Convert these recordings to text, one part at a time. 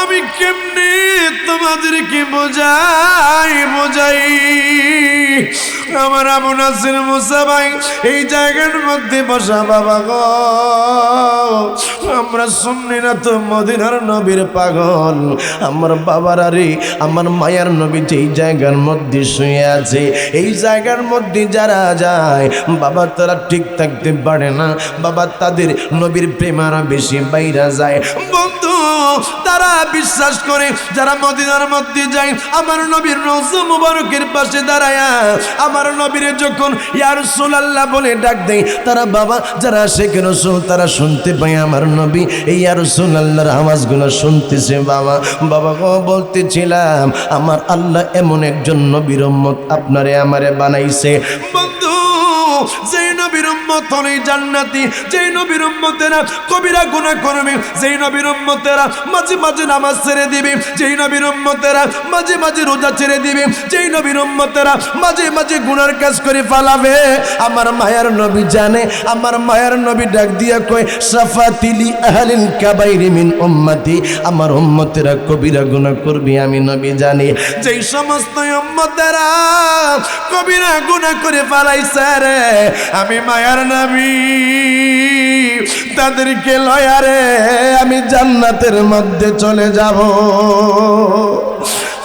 আমি কেমনে তোমাদেরকে বোঝাই বোঝাই? আমার নাসির মুসা ভাই, এই জায়গার মধ্যে বসা বাবা গো। আমরা শুননি না তো মদিনার নবীর পাগল। আমার বাবার আরে, আমার মায়ার নবী যেই জায়গার মধ্যে শুয়ে আছে, এই জায়গার মধ্যে যারা যায়, বাবা তারা ঠিক থাকতে পারে না। বাবা তাদের নবীর প্রেম আরও বেশি বাইরা যায়। তারা বিশ্বাস করে, যারা মদিনার মধ্যে যায়, আমার নবীর রৌজ মুবারকের পাশে দাঁড়ায়, আমার নবীর যখন ইয়ার আল্লাহ বলে ডাক দেয়, তারা বাবা, যারা শেখ রসুল তারা শুনতে পায় আমার নবী, এই ইয়ার আল্লাহর আওয়াজগুলো শুনতেছে বাবা। বাবা গো, বলতেছিলাম, আমার আল্লাহ এমন একজন নবীর মত আপনারে আমারে বানাইছে। বন্ধু যেই নবীর উম্মত হলে জান্নাতি, যেই নবীর উম্মতেরা কবিরা গুনাহ করবে, যেই নবীর উম্মতেরা মাঝে মাঝে নামাজ ছেড়ে দিবে, যেই নবীর উম্মতেরা মাঝে মাঝে রোজা ছেড়ে দিবে, যেই নবীর উম্মতেরা মাঝে মাঝে গুনার কাজ করে ফালাবে। আমার মায়ার নবী জানে, আমার মায়ার নবী ডাক দিয়া কয় সাফাতিলি আহলিল কাবাইরি মিন উম্মতি। আমার উম্মতেরা কবিরা গুনাহ করবে, আমি নবী জানি। যেই সমস্ত উম্মতেরা কবিরা গুনাহ করে ফালাইছে রে আমি মায়ার নাবি। তাদেরকে লয়ারে আমি জান্নাতের মধ্যে চলে যাব।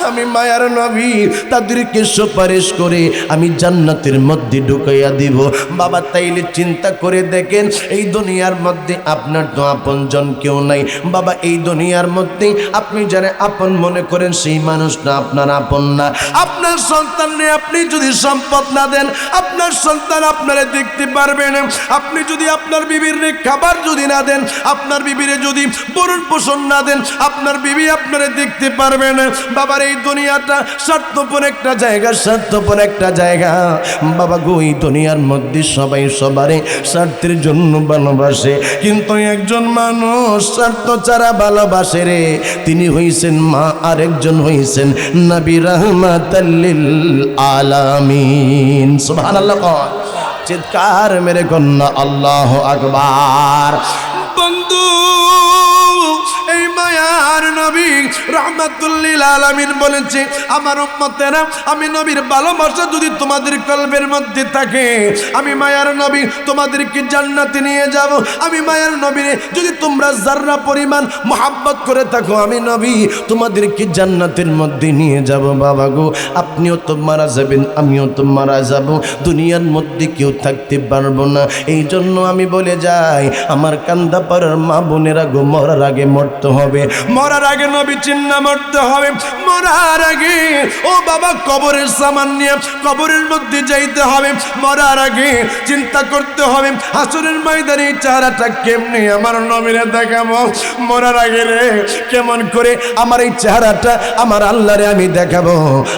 আমি মায়ার নবী তাদেরকে সুপারিশ করে আমি জান্নাতের মধ্যে ঢুকাইয়া দিব? বাবা তাইলে চিন্তা করে দেখেন, এই দুনিয়ার মধ্যে আপনার তো আপনজন কেউ নাই। বাবা, এই দুনিয়ার মধ্যে আপনি যারা আপন মনে করেন, সেই মানুষটা আপনার আপন না। আপনার সন্তানকে আপনি যদি সম্পদ না দেন, আপনার সন্তান আপনারে দেখতে পারবে না। আপনি যদি আপনার বিবির খাবার যদি না দেন, আপনার বিবিরে যদি বরণ পোষণ না দেন, আপনার বিবি আপনারে দেখতে পারবে না। বাবার এই দুনিয়াটা স্বার্থপর একটা জায়গা, স্বার্থপর একটা জায়গা। বাবা গো, এই দুনিয়ার মধ্যে সবাই সবারে স্বার্থের জন্য ভালোবাসে। কিন্তু একজন মানুষ স্বার্থ ছাড়া ভালোবাসে রে। তিনি হইছেন মা, আরেকজন হইছেন নবী রহমাতাল্লিল আলামিন। সুবহানাল্লাহ। চিৎকার মেরে কন্যা, আল্লাহ আকবার। বন্ধু মায়ার নবী রহমাতুল্লিল আলামিন বলেছে, আমার উম্মতেরা, আমি নবীর ভালোবাসা যদি তোমাদের কলবের মধ্যে থাকে, আমি মায়ার নবী, তোমাদেরকে জান্নাতে নিয়ে যাব। আমি মায়ার নবীরে যদি তোমরা জাররা পরিমাণ মোহাব্বত করে থাকো, আমি নবী, তোমাদেরকে জান্নাতের মধ্যে নিয়ে যাব। বাবা গো, আপনিও তো মারা যাবেন, আমিও তো মারা যাব। দুনিয়ার মধ্যে কেউ থাকতে পারব না। এই জন্য আমি বলে যাই, আমার কান্দা পাড়ার মা বোনেরা গো, মরার আগে মরতে হবে। মরার আগে নবী চিহ্ন মরতে হবে। মরার আগে, ও বাবা, কবরের সামান নিয়ে কবরের মধ্যে যাইতে হবে। মরার আগে চিন্তা করতে হবে, হাসুরের ময়দানে চেহারাটা কেমনি? আমার নবীরে দেখাবো। মরার আগে রে, কেমন করে আমার এই চেহারাটা আমার আল্লাহরে আমি দেখাবো।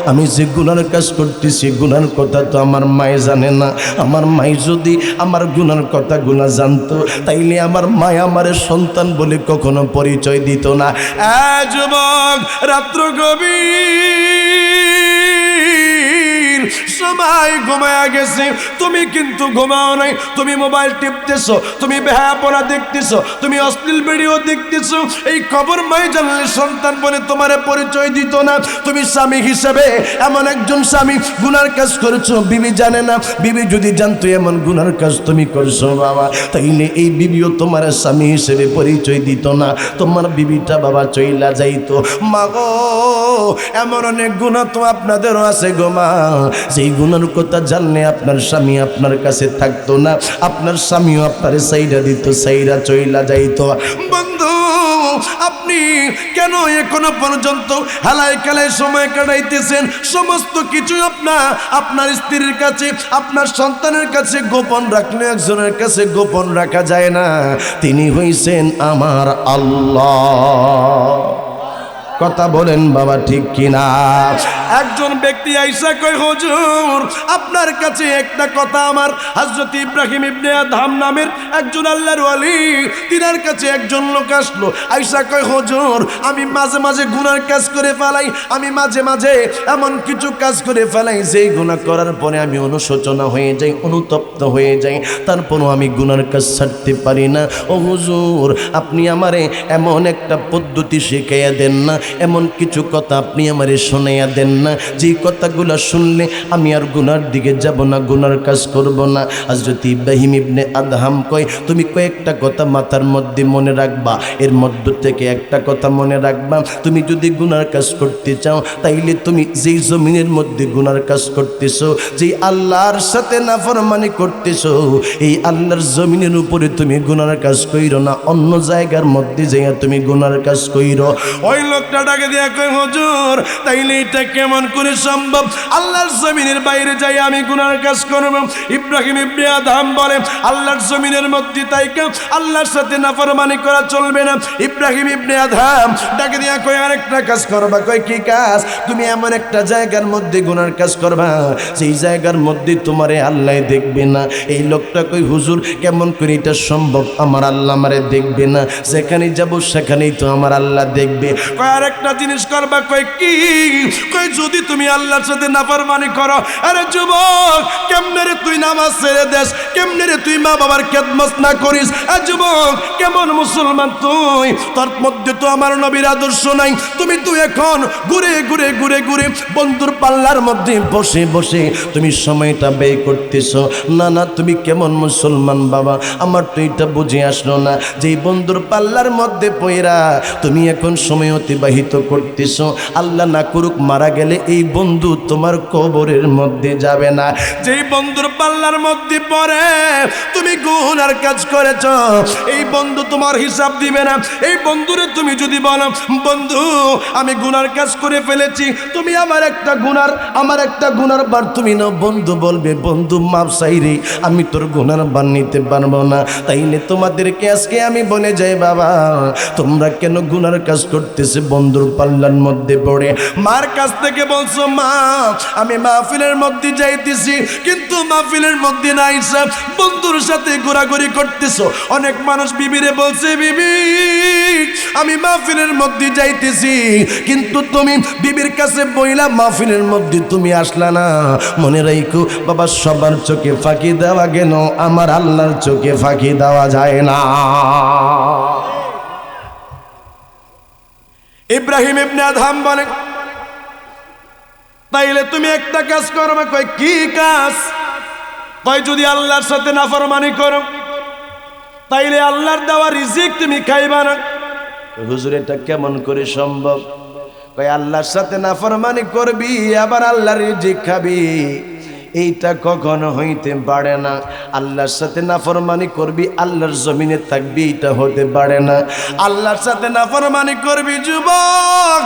আমি যে গুনার কাজ করতেছি, গুনার কথা তো আমার মায়ে জানে না। আমার মাই যদি আমার গুনার কথা গুনা জানতো, তাইলে আমার মায় আমার সন্তান বলে কখনো পরিচয় দিত না। যুবক রাত্র গভীর। সময় ঘুমায়া গেছে। তুমি কিন্তু ঘুমাও নাই। তুমি মোবাইল টিপতেছো, তুমি বেহাপনা দেখতেছো, তুমি অশ্লীল ভিডিও দেখতেছো। এই খবর মাই জানলে সন্তান বলে তোমার পরিচয় দিত না। তুমি স্বামী হিসেবে এমন একজন স্বামী গুনার কাজ করেছ। বিবি জানে না। বিবি যদি জানতো এমন গুনার কাজ তুমি করছ, বাবা, তাইলে এই বিবিও তোমার স্বামী হিসেবে পরিচয় দিত না। তোমার বিবিটা বাবা চইলা যাইতো। মাগো এমন অনেক গুণা তো আপনাদেরও আছে গো মা। যেই গুণার কথা জানলে আপনার স্বামী আপনার কাছে থাকতো না, আপনার স্বামীও আপনার সাইরা দিত সাইরা চইলা যাইতো। বন্ধু, আপনি কেন এখনও পর্যন্ত হালাই খেলায় সময় কাটাইতেছেন? সমস্ত কিছু আপনার আপনার স্ত্রীর কাছে, আপনার সন্তানের কাছে গোপন রাখলে একজনের কাছে গোপন রাখা যায় না। তিনি হইছেন আমার আল্লাহ। কথা বলেন বাবা, ঠিক কিনা? একজন ব্যক্তি আইসা কই হুজুর, আপনার কাছে একটা কথা আমার। হযরত ইব্রাহিম ইবনে আদহাম নামের একজন আল্লাহর ওয়ালি, তিনার কাছে একজন লোক আসলো। আইসা কই হুজুর, আমি মাঝে মাঝে গুনার কাজ করে ফেলাই, আমি মাঝে মাঝে এমন কিছু কাজ করে ফেলাই, যেই গুনাহ করার পরে আমি অনুশোচনা হয়ে যাই, অনুতপ্ত হয়ে যাই। তারপরও আমি গুনার কাজ ছাড়তে পারি না। ও হুজুর, আপনি আমারে এমন একটা পদ্ধতি শিখাইয়া দেন না এমন কিছু কথা আপনি আমারে শোনাইয়া দেন না। যেই কথাগুলো শুনলে আমি আর গুনার দিকে যাব না, গুনার কাজ করব না। হযরত ইব্রাহিম ইবনে আদহাম কয়, তুমি কয়েকটা কথা মাথার মধ্যে মনে রাখবা, এর মধ্য থেকে একটা কথা মনে রাখবা। তুমি যদি গুনার কাজ করতে চাও, তাইলে তুমি যেই জমিনের মধ্যে গুনার কাজ করতেছো, যেই আল্লাহর সাথে নাফরমানি করতেছো, এই আল্লাহর জমিনের উপরে তুমি গুনার কাজ কইরো না। অন্য জায়গার মধ্যে যাইয়া তুমি গুনার কাজ কইরো। ওই লোকটা ডাকে দিয়া কই হুজুর, তাইলে এটা কেমন করে সম্ভব? আল্লাহর জমিনের বাইরে যাই আমি গুনার কাজ করব। ইব্রাহিম ইবনে আদম বলে, আল্লাহর জমিনের মধ্যে তাই আল্লাহর সাথে নাফরমানি করা চলবে না। ইব্রাহিম ইবনে আদম ডাকে দিয়া কই আরেকটা কাজ করবা। কই কি কাজ? তুমি এমন একটা জায়গার মধ্যে গুনার কাজ করবা সেই জায়গার মধ্যে তোমারে আল্লাহ দেখবে না। এই লোকটা কই হুজুর, কেমন করে এটা সম্ভব? আমার আল্লাহ আমারে দেখবে না। যেখানে যাব সেখানেই তো আমার আল্লাহ দেখবে। কয় আরেকটা জিনিস করবা কই কি? কই যদি তুমি আল্লাহর সাথে নাফরমানি করো, আরে যুবক, কেমনে রে তুই নামাজ ছেড়ে দেস? কেমনে রে তুই মা বাবার খেদমত না করিস? আর যুবক, কেমন মুসলমান তুই? তোর মধ্যে তো আমার নবীর আদর্শ নাই। তুমি তুই এখন ঘুরে ঘুরে ঘুরে ঘুরে বন্ধুর পাল্লার মধ্যে বসে বসে তুমি সময়টা ব্যয় করতেছ। না না, তুমি কেমন মুসলমান বাবা? আমার তো এটা বুঝে আসলো না। যে বন্ধুর পাল্লার মধ্যে পয়রা তুমি এখন সময় অতিবাহিত করতেছ। আল্লাহ না করুক মারা গেলে এই বন্ধু তোমার কবরের মধ্যে যাবে না। যেই বন্ধুর পাল্লার মধ্যে পড়ে, তুমি গুনার কাজ করেছ। এই বন্ধু তোমার হিসাব দিবে না। এই বন্ধুরে তুমি যদি বলো, বন্ধু, আমি গুনার কাজ করে ফেলেছি। তুমি আমার একটা গুনার, আমার একটা গুনার বার তুমি না বন্ধু বলবে, বন্ধু মাপ চাইরে আমি তোর গুনার বার নিতে পারব না। তাইলে তোমাদেরকে আজকে আমি বলে যাই, বাবা। তোমরা কেন গুনার কাজ করতেছে বন্ধুর পাল্লার মধ্যে পড়ে। মার কাছ থেকে বলছো, মা, আমি মাহফিলের মধ্যে যাইতেছি, কিন্তু মাহফিলের মধ্যে নাই সব বন্ধুর সাথে ঘোরাঘুরি করতেছো। অনেক মানুষ বিবিরে বলছে, বিবি, আমি মাহফিলের মধ্যে যাইতেছি, কিন্তু তুমি বিবির কাছে বইলা মাহফিলের মধ্যে তুমি আসলা না। মনে রাইকো বাবা, সবার চোখে ফাঁকি দেওয়া গেল আমার আল্লাহর চোখে ফাঁকি দেওয়া যায় না। ইব্রাহিম ইবনে আদহাম বলে তাইলে তুমি একটা কাজ করবে কই কি কাজ? কয়, যদি আল্লাহর সাথে নাফরমানি করো, তাইলে আল্লাহর দেওয়া রিজিক তুমি খাইবা না। হুজুর, এটা কেমন করে সম্ভব? কয়, আল্লাহর সাথে নাফরমানি করবি, আবার আল্লাহর রিজিক খাবি। এইটা কখনো হইতে পারে না। আল্লাহর সাথে নাফরমানি করবি, আল্লাহর জমিনে থাকবি এটা হতে পারে না। আল্লাহর সাথে নাফরমানি করবি, যুবক,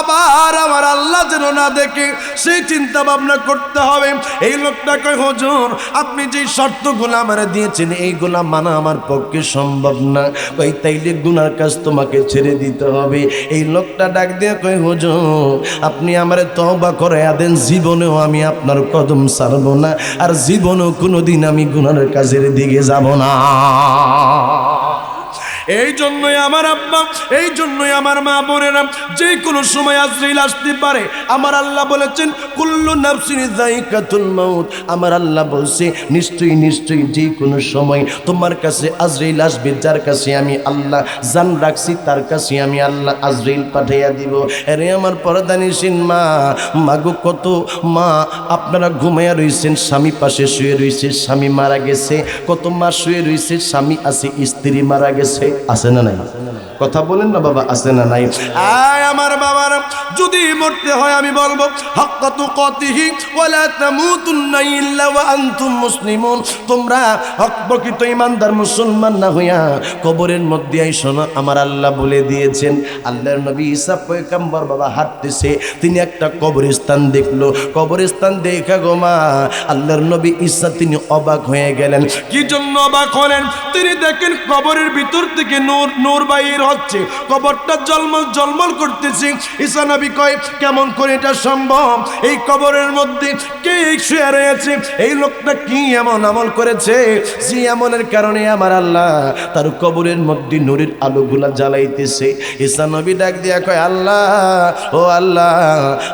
আবার আমার আল্লাহ যেন না দেখে, সেই চিন্তা ভাবনা করতে হবে। এই লোকটা কয়, হুজুর, আপনি যে শর্তগুলো আমার দিয়েছেন, এইগুলা মানা আমার পক্ষে সম্ভব না। কই তাইলে গুনার কাজ তোমাকে ছেড়ে দিতে হবে। এই লোকটা ডাক দিয়ে কই হুজুর, আপনি আমারে তওবা করে দেন, জীবনেও আমি আপনার কদম ছাড়বো না। আর জীবনও কোনোদিন আমি গুনার কাজের দিকে যাব না। এই জন্যই আমার আব্বা, এই জন্যই আমার মা বোনেরা যে কোনো সময় আজরাইল আসতে পারে। আমার আল্লাহ বলেছেন, কুল্লু নাফসিন যায়িকাতুল মাউত। আমার আল্লাহ বলছে, নিশ্চয়ই নিশ্চয়ই যে কোনো সময় তোমার কাছে আজরাইল আসবে, যার কাছে আমি আল্লাহ জান রাখছি, তার কাছে আমি আল্লাহ আজরাইল পাঠাইয়া দিব। আরে আমার পরদানিসীন মা, মাগো কত মা, আপনারা ঘুমাইয়া রইছেন, স্বামী পাশে শুয়ে রইছে, স্বামী মারা গেছে, কত মা শুয়ে রইছে, স্বামী আছে, স্ত্রী মারা গেছে। আছে না নাই? কথা বলেন না বাবা আছে না নাই? আয় আমার বাবার যদি মরতে হয় আমি বলব হাক্কাতু কতিহি ওয়ালা তামুতুন্না ইল্লা ওয়া আনতুম মুসলিমুন। তোমরা হক প্রকৃত ইমানদার মুসলমান না হইয়া কবরের মধ্যে আইসো না। আমার আল্লাহ বলে দিয়েছেন আল্লাহর নবী ঈসা পয়গম্বর বাবা হাঁটতেছে তিনি একটা কবরস্থান দেখল। কবরস্থান দেখা গো মা আল্লাহর নবী ঈসা তিনি অবাক হয়ে গেলেন। কি জন্য অবাক হলেন? তিনি দেখেন কবরের ভিতর থেকে নূর নূর বাইর হচ্ছে। কবরটা জলমল জলমল করতেছে। ঈসা নবী কয়, কেমন করে এটা সম্ভব? এই কবরের মধ্যে কে শুয়ে রয়েছে? এই লোকটা কি এমন আমল করেছে? যে আমলের কারণে আমার আল্লাহ তার কবরের মধ্যে নূরের আলোগুলা জ্বালাইতেছে। ঈসা নবী ডাক দিয়া কয়, আল্লাহ, ও আল্লাহ,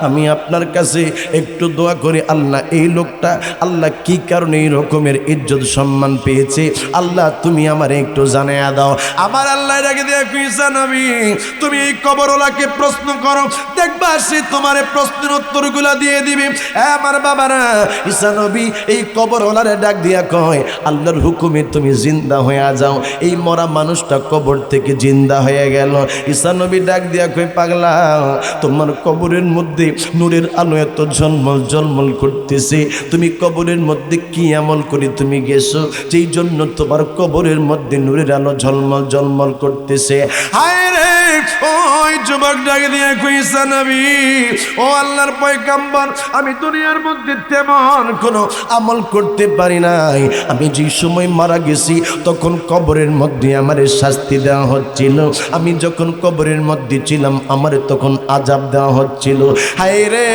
আমি আপনার কাছে একটু দোয়া করি। আল্লাহ, এই লোকটা আল্লাহ কি কারণে এই রকমের ইজ্জত সম্মান পেয়েছে? আল্লাহ, তুমি আমার একটু জানাইয়া দাও। আমার আল্লাহ ডাকে দিয়া ঈসা নবী, তুমি এই কবরওয়ালাকে প্রশ্ন করো। দেখবা সে তোমার প্রশ্নের উত্তরগুলা দিয়ে দিবে। হ্যাঁ আমার বাবারা ঈসা নবী, এই কবরওয়ালারে ডাক দিয়া কয়, আল্লাহর হুকুমে তুমি জিন্দা হয়ে যাও। এই মরা মানুষটা কবর থেকে জিন্দা হয়ে গেল। ঈসা নবী ডাক দিয়া কয়, পাগলা, তোমার কবরের মধ্যে নূরের আলো এত ঝলমল ঝলমল করতেছে। তুমি কবরের মধ্যে কি আমল করে তুমি গেছো? যেই জন্য তোমার কবরের মধ্যে নূরের আলো ঝলমল ঝলমল করতেছে। হায় রে, ওই যুবক নবী, ও আল্লাহর আমি দুনিয়ার মধ্যে তেমন কোনো আমল করতে পারি নাই। আমি যে সময় মারা গেছি, তখন কবরের মধ্যে আমার শাস্তি দেওয়া হচ্ছিল। আমি যখন কবরের মধ্যে ছিলাম, আমার তখন আজাব দেওয়া হচ্ছিল। হায় রে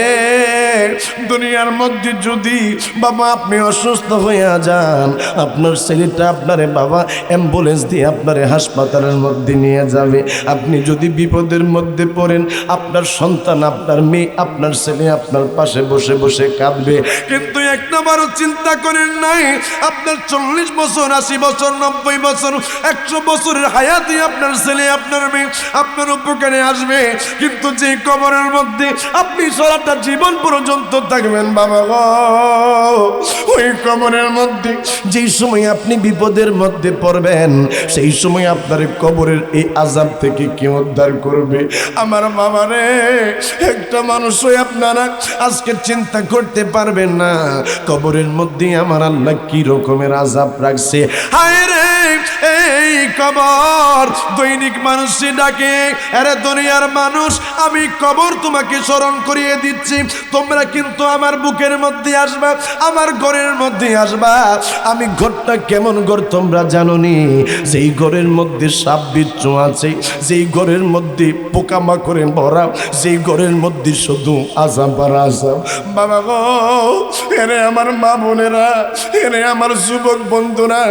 দুনিয়ার মধ্যে যদি বাবা আপনি অসুস্থ হয়ে যান, আপনার ছেলেটা আপনারে বাবা অ্যাম্বুলেন্স দিয়ে আপনারে হাসপাতালের মধ্যে নিয়ে যাবে। আপনি যদি বিপদের মধ্যে পড়েন, আপনার সন্তান, আপনার মেয়ে, আপনার ছেলে আপনার পাশে বসে বসে কাঁদবে। কিন্তু একটাবারও চিন্তা করেন নাই, আপনার চল্লিশ বছর, আশি বছর, নব্বই বছর, একশো বছরের হায়াতে আপনার ছেলে, আপনার মেয়ে আপনার উপকারে আসবে। কিন্তু যে কবরের মধ্যে আপনি সারাটা জীবন পর্যন্ত থাকবেন, বাবা গো। ওই কবরের মধ্যে, যেই সময় আপনি বিপদের মধ্যে পড়বেন, সেই সময় আপনার কবরের এই আজাব থেকে কে উদ্ধার করবে? আমার বাবারে একটা মানুষই আপনারা আজকে চিন্তা করতে পারবেন না। কবরের মধ্যে আমার আল্লাহ কি রকমের আজাব রাখছে? হায় রে এই কবর, দৈনিক মানুষে ডাকে, আরে দুনিয়ার মানুষ, আমি কবর তোমাকে স্মরণ করিয়ে দিচ্ছি। তোমরা কিন্তু আমার বুকের মধ্যে আসবা, আমার ঘরের মধ্যে আসবা। আমি ঘরটা কেমন ঘর তোমরা জানো নি যেই ঘরের মধ্যে সাপ বিচ্ছু আছে, যেই ঘরের মধ্যে পোকামাকড়ে ভরা যেই ঘরের মধ্যে শুধু আজাব আর আজাব। বাবা গো, এরে আমার মা বোনেরা, এরে আমার যুবক বন্ধুরা,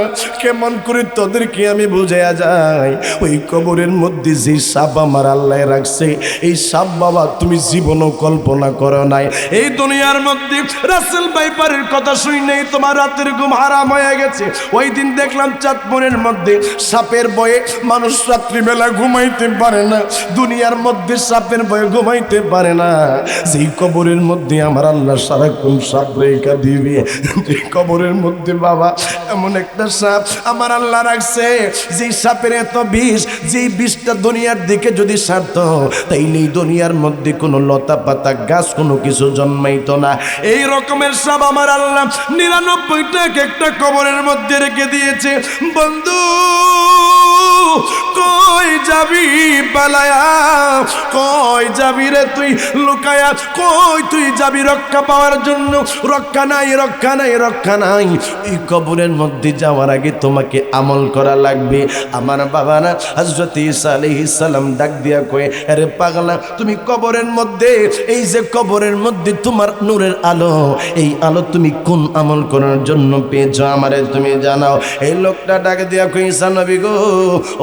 কেমন করে তোদেরকে আমি বুঝাইয়া যাই ওই কবরের মধ্যে যে সাপ আমার আল্লাহ রাখছে, এই সাপ বাবা তুমি জীবনও কল্পনা করো নাই। এই দুনিয়ার মধ্যে রাসেল বাইপারের কথা শুই নেই, তোমার রাতের ঘুম হারাম হয়ে গেছে। ওই দিন দেখলাম চাঁদপুরের মধ্যে সাপের বয়ে মানুষ রাত্রিবেলা ঘুমাইতে পারে না, দুনিয়ার মধ্যে সাপের বয়ে ঘুমাইতে পারে না। যেই কবরের মধ্যে আমার আল্লাহ সারাক্ষণ সাপ রেখা দিবে কবরের মধ্যে বাবা এমন একটা সাপ আমার আল্লাহ রাখছে যেই সাপের এত বিষ, যেই বিষটা দুনিয়ার দিকে যদি সারত তাইলে দুনিয়ার মধ্যে কোনো লতা পাতা গাছ কোনো কিছু জন্মাইতো না। এই রকমের সাপ আমার আল্লাহ নিরানব্বইটা একটা কবরের মধ্যে রেখে দিয়েছে। বন্ধু কই যাবি পালায়া? কই যাবি রে তুই লুকায়া? কই তুই যাবি রক্ষা পাওয়ার জন্য? রক্ষা নাই রক্ষা নাই রক্ষা নাই। এই কবরের মধ্যে যাওয়ার আগে তোমাকে আমল করা লাগবে। আমার বাবা না হজরত ইসা সালাম ডাক দিয়া কয়ে, আরে পাগলা, তুমি কবরের মধ্যে, এই যে কবরের মধ্যে তোমার নূরের আলো, এই আলো তুমি কোন আমল করার জন্য পেয়েছ? আমারে তুমি জানাও। এই লোকটা ডাক দিয়া কই ঈসা নবী গো,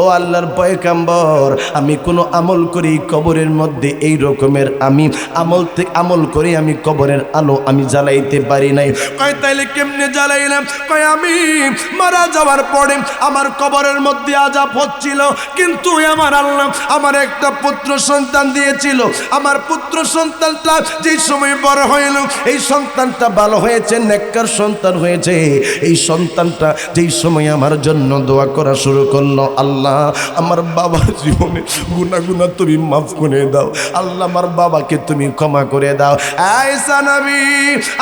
ও আল্লাহর পয়গাম্বর, আমি কোনো আমল করি কবরের মধ্যে এই রকমের আমি। আমল থেকে আমল করে আমি কবরের আলো আমি জ্বালাইতে পারি নাই। কয়, তাইলে কেমনে জ্বালাইলাম? কয়, আমি মারা যাওয়ার পরে আমার কবরের মধ্যে আজাব হচ্ছিল, কিন্তু আমার আল্লাহ আমার একটা পুত্র সন্তান দিয়েছিল। আমার পুত্র সন্তানটা যেই সময় বড় হইল, এই সন্তানটা ভালো হয়েছে, নেককার সন্তান হয়েছে। এই সন্তানটা যেই সময় আমার জন্য দোয়া করা শুরু করল, আল্লাহ আমার বাবার জীবনে গুনা গুনা তুমি মাফ করে দাও। আল্লাহ আমার বাবাকে তুমি ক্ষমা করে দাও। আয়সা নবী,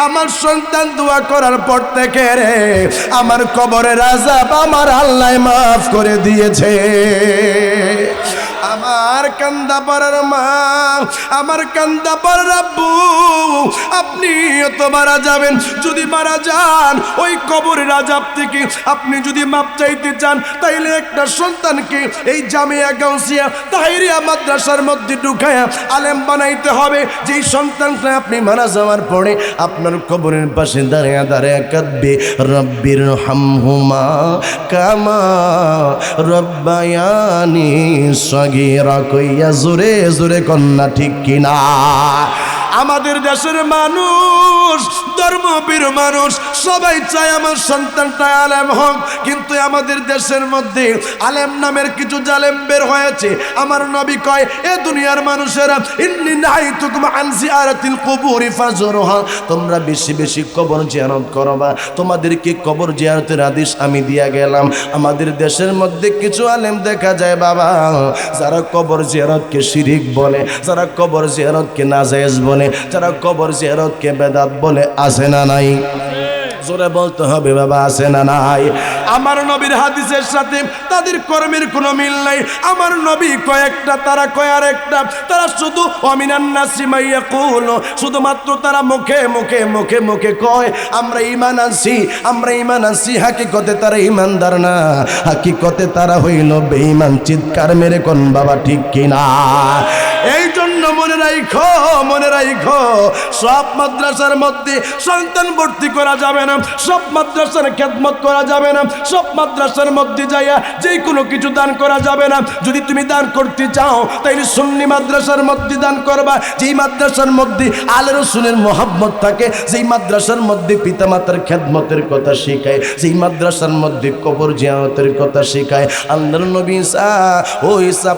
আমার সন্তান দোয়া করার পর থেকে রে, আমার কবরের আজাব আমার আল্লাহ মাফ করে দিয়েছে। আমার কান্দা পাড়ার মা, আমার কান্দা পাড়ার আব্বু, আপনি তো মারা যাবেন। যদি মারা যান, ওই কবরের আজাব থেকে আপনি যদি মাপ চাইতে চান, তাইলে একটা সন্তানকে এই জামিয়া গাউসিয়া তাহিরিয়া মাদ্রাসার মধ্যে ঢুকায়া আলেম বানাইতে হবে। যেই সন্তানটা আপনি মারা যাওয়ার পরে আপনার কবরের পাশে দাঁড়িয়ে দাঁড়িয়ে কাঁদবে। রব্বির হামহুমা কামা রব্বায়ানি সগীরা কইয়া জোরে জোরে কন্যা ঠিক কিনা? আমাদের দেশের মানুষ, ধর্মবীর মানুষ, সবাই চায় আমার সন্তানটা আলেম হোক। কিন্তু আমাদের দেশের মধ্যে আলেম নামের কিছু জালেম বের হয়েছে। আমার নবী কয়, এ দুনিয়ার মানুষেরা, ইন্নি নাই তুকুম আনসি আরাতিল কবুরি ফাজরহা। তোমরা বেশি বেশি কবর জিয়ারত করবা তোমাদেরকে কবর জিয়ারতের আদেশ আমি দিয়া গেলাম। আমাদের দেশের মধ্যে কিছু আলেম দেখা যায় বাবা, যারা কবর জিয়ারতকে শিরিক বলে, যারা কবর জিয়ারতকে নাজায়েজ বলে। যারা কবর জিয়ারতকে বেদাত বলে আসে না নাই? জোরে বলতে হবে, বাবা, আছে না নাই? আমার নবীর হাদিসের সাথে তাদের কর্মের কোনো মিল নাই। আমার নবী কয়েকটা, তারা কয়ার একটা তারা শুধু, অমিনান নাসিমাইয়া কুল শুধুমাত্র তারা মুখে মুখে মুখে মুখে কয়, আমরা ইমান আনছি, আমরা ইমান আনছি। হাকিকতে তারা ইমানদার না। হাকিকতে তারা হইল বেঈমান। চিৎকার মেরে কোন বাবা ঠিক কিনা? এই জন্য মনে রাখো মনে রাখো সব মাদ্রাসার মধ্যে সন্তান ভর্তি করা যাবে না, সব মাদ্রাসার খেদমত করা যাবে না, সব মাদ্রাসার মধ্যে যাইয়া যে কোনো কিছু দান করা যাবে না। যদি তুমি দান করতে চাও, তাইলে সুন্নি মাদ্রাসার মধ্যে দান করবা। যেই মাদ্রাসার মধ্যে আলে রসুলের মোহাব্বত থাকে, যেই মাদ্রাসার মধ্যে পিতামাতার খেদমতের কথা শেখায়, যেই মাদ্রাসার মধ্যে কবর জিয়ামতের কথা শেখায়, আল্লাহর নবী ঈসা ও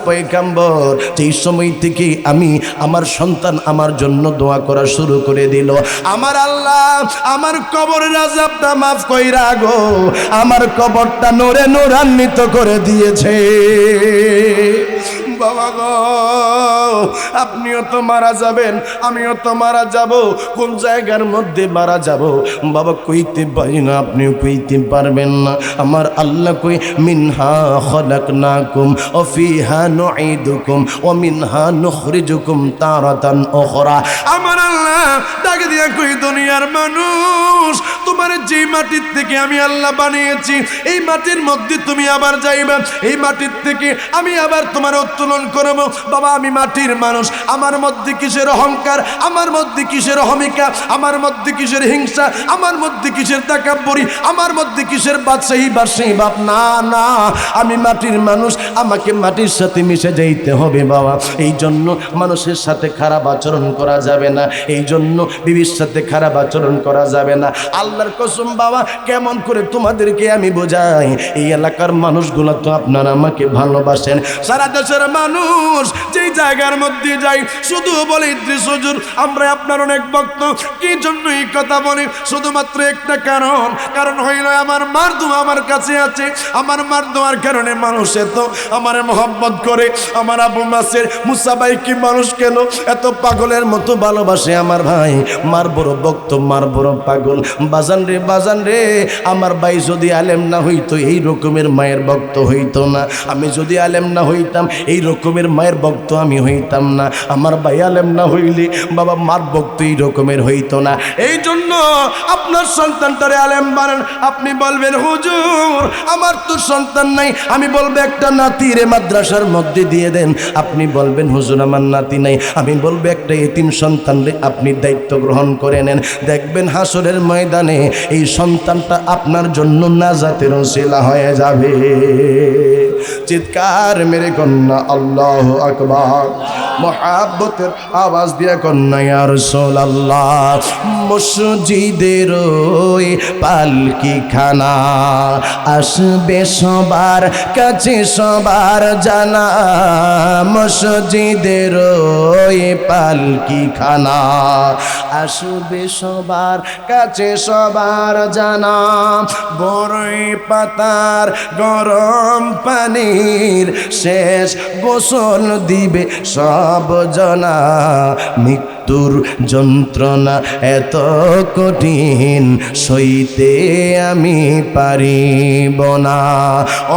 পয়গাম্বর, যেই সময় থেকে আমি আমার সন্তান আমার জন্য দোয়া করা শুরু করে দিল। আমার আল্লাহ, আমার কবরের আজাবটা মাফ কইরা গো, আমার কবরটা নোরে নোরান্বিত করে দিয়েছে। বাবা গো। আপনিও তো মারা যাবেন, আমিও তো মারা যাব। কোন জায়গার মধ্যে মারা যাব? বাবা কইতে পারি না, আপনিও কইতে পারবেন না। আমার আল্লাহ কই, মিনহা খলাকনাকুম ও ফিহা নুঈদুকুম ও মিনহা নুখরিজুকুম তারাতান উখরা। আমার আল্লাহ ডাকে দিয়া কই, দুনিয়ার মানুষ তোমার যে মাটির থেকে আমি আল্লাহ বানিয়েছি, এই মাটির মধ্যে তুমি আবার যাইবা। এই মাটির থেকে আমি আবার তোমার উত্তোলন করব। বাবা, আমি মাটির মানুষ। আমার মধ্যে কিসের অহংকার? আমার মধ্যে কিসের অহমিকা? আমার মধ্যে কিসের হিংসা? আমার মধ্যে কিসের তাকাব্বরি? আমার মধ্যে কিসের বাদশাহী বাদশাহী বাপ? না না, আমি মাটির মানুষ। আমাকে মাটির সাথে মিশে যাইতে হবে বাবা। এই জন্য মানুষের সাথে খারাপ আচরণ করা যাবে না। এই জন্য বিবির সাথে খারাপ আচরণ করা যাবে না। আল্লাহর কসম বাবা, কেমন করে তোমাদেরকে আমি বোঝাই? এই এলাকার মানুষগুলো তো আপনারা আমাকে ভালোবাসেন। সারা দেশের মানুষ যেই জায়গার মধ্যে যাই, শুধু বলে হুজুর, আমরা আপনার অনেক ভক্ত। কি জন্য এই কথা বলি? শুধুমাত্র একটা কারণ। কারণ হইল আমার মার দোয়া আমার কাছে আছে। আমার মার দোয়ার কারণে মানুষ এত আমার মোহাম্মত করে। আমার আবু মাসের মুসাবাই কি মানুষ কেন? এত পাগলের মতো ভালোবাসে আমার ভাই। মার বড় ভক্ত, মার বড় পাগল। বাজান রে বাজান রে, আমার ভাই যদি আলেম না হইতো, এই রকমের মায়ের ভক্ত হইতো না। আমি যদি আলেম না হইতাম, এই রকমের মায়ের ভক্ত আমি হইতাম না। আমার ভাই আলেম না হইলে, বাবা মার ভক্ত এই রকমের হইতো না। এই জন্য আপনার সন্তানটারে আলেম বানান। আপনি বলবেন, হুজুর, আমার তো সন্তান নাই। আমি বলব, একটা নাতি রে মাদ্রাসার মধ্যে দিয়ে দেন। আপনি বলবেন, হুজুর, আমার নাতি নাই। আমি বলব, একটা এতিম সন্তান রে আপনি দায়িত্ব গ্রহণ করে নেন। দেখবেন হাসরের ময়দানে এই সন্তানটা আপনার জন্য নাজাতের শিলা হয়ে যাবে। চিৎকার মেরে কন্যা, আল্লাহ আকবার। মহাব্বতের আওয়াজ দিয়ে কন্যা সোল আল্লাহ মসজিদের ওই পালকি খানা আসবে সবার কাছে সবার জানা মসজিদের ওই পালকি খানা আসবে সবার কাছে সবার জানা বড়ই পাতার গরম পানির শেষ গোসল দিবে সব জনা। মৃত্যুর যন্ত্রণা এত কঠিন, সইতে আমি পারিব না।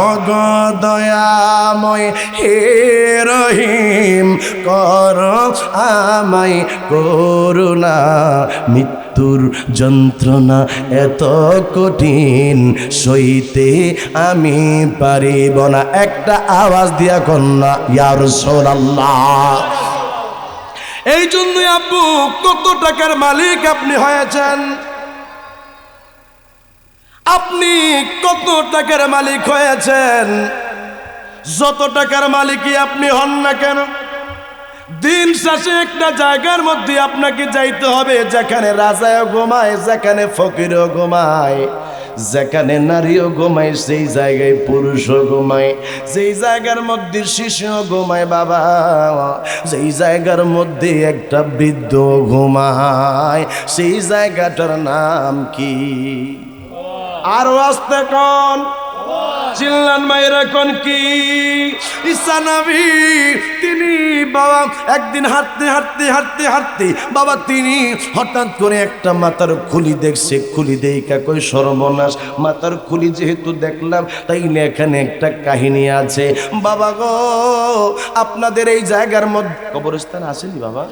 অগদয়াময় হে রহিম, কর আমায় করুণা। মৃত্যুর যন্ত্রণা এত কঠিন, সইতে আমি পারিব না। একটা আওয়াজ দিয়া কন্যা ইয়ার সোনাল্লাহ এই জন্যই আব্বু, কত টাকার মালিক আপনি হয়েছেন? আপনি কত টাকার মালিক হয়েছেন? যত টাকার মালিকই আপনি হন না কেন? দিন শেষে একটা জায়গার মধ্যে আপনাকে যাইতে হবে, যেখানে রাজাও ঘুমায়, যেখানে ফকিরও ঘুমায়। যেখানে নারীও ঘুমায়, সেই জায়গায় পুরুষও ঘুমায়। সেই জায়গার মধ্যে শিশুও ঘুমায়, বাবা সেই জায়গার মধ্যে একটা বৃদ্ধ ঘুমায়। সেই জায়গাটার নাম কি? আরও আসতে কন। চিল্লান মায়ের এখন কি? ঈসা নবী, তিনি বাবা, একদিন হাঁটতে হাঁটতে হাঁটতে হাঁটতে বাবা তিনি হঠাৎ করে একটা মাথার খুলি দেখছে। খুলি দেখা কই সর্বনাশ। মাথার খুলি যেহেতু দেখলাম তাই এখানে একটা কাহিনী আছে। বাবা গো, আপনাদের এই জায়গার মধ্যে কবরস্থান আসেনি বাবা?